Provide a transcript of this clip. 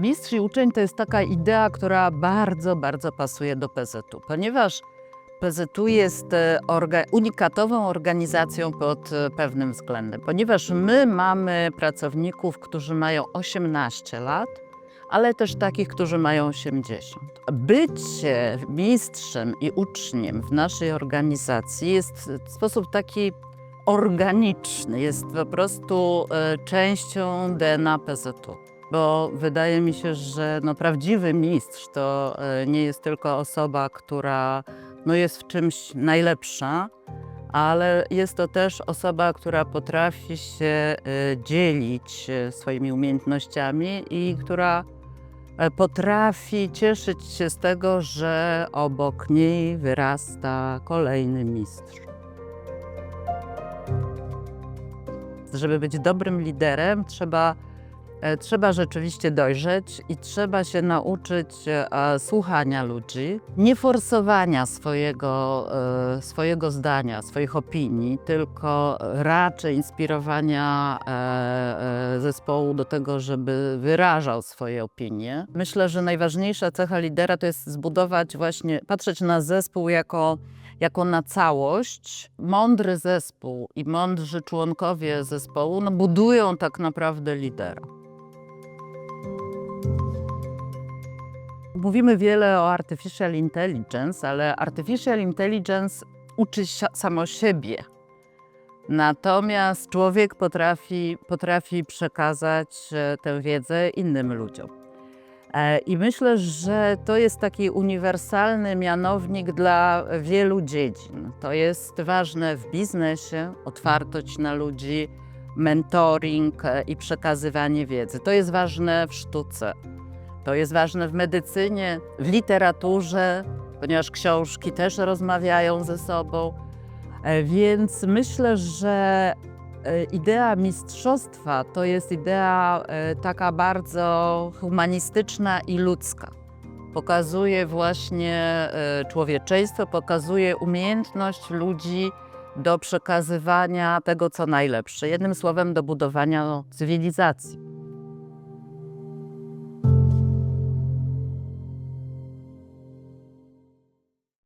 Mistrz i uczeń to jest taka idea, która bardzo, bardzo pasuje do PZU, ponieważ PZU jest e, orga unikatową organizacją pod e, pewnym względem, ponieważ my mamy pracowników, którzy mają 18 lat, ale też takich, którzy mają 80. Bycie mistrzem i uczniem w naszej organizacji jest w sposób taki organiczny, jest po prostu e, częścią DNA PZU. Bo wydaje mi się, że no, prawdziwy mistrz to e, nie jest tylko osoba, która no, jest w czymś najlepsza, ale jest to też osoba, która potrafi się e, dzielić e, swoimi umiejętnościami i która potrafi cieszyć się z tego, że obok niej wyrasta kolejny mistrz. Żeby być dobrym liderem, trzeba, trzeba rzeczywiście dojrzeć i trzeba się nauczyć e, słuchania ludzi, nie forsowania swojego, e, swojego zdania, swoich opinii, tylko raczej inspirowania e, e, zespołu do tego, żeby wyrażał swoje opinie. Myślę, że najważniejsza cecha lidera to jest zbudować właśnie, patrzeć na zespół jako jako na całość, mądry zespół i mądrzy członkowie zespołu no, budują tak naprawdę lidera. Mówimy wiele o artificial intelligence, ale artificial intelligence uczy samo siebie. Natomiast człowiek potrafi, potrafi przekazać e, tę wiedzę innym ludziom. E, I myślę, że to jest taki uniwersalny mianownik dla wielu dziedzin. To jest ważne w biznesie, otwartość na ludzi, mentoring e, i przekazywanie wiedzy. To jest ważne w sztuce. To jest ważne w medycynie, w literaturze, ponieważ książki też rozmawiają ze sobą. E, Więc myślę, że E, Idea mistrzostwa to jest idea e, taka bardzo humanistyczna i ludzka. Pokazuje właśnie człowieczeństwo, pokazuje umiejętność ludzi do przekazywania tego, co najlepsze. Jednym słowem, do budowania cywilizacji.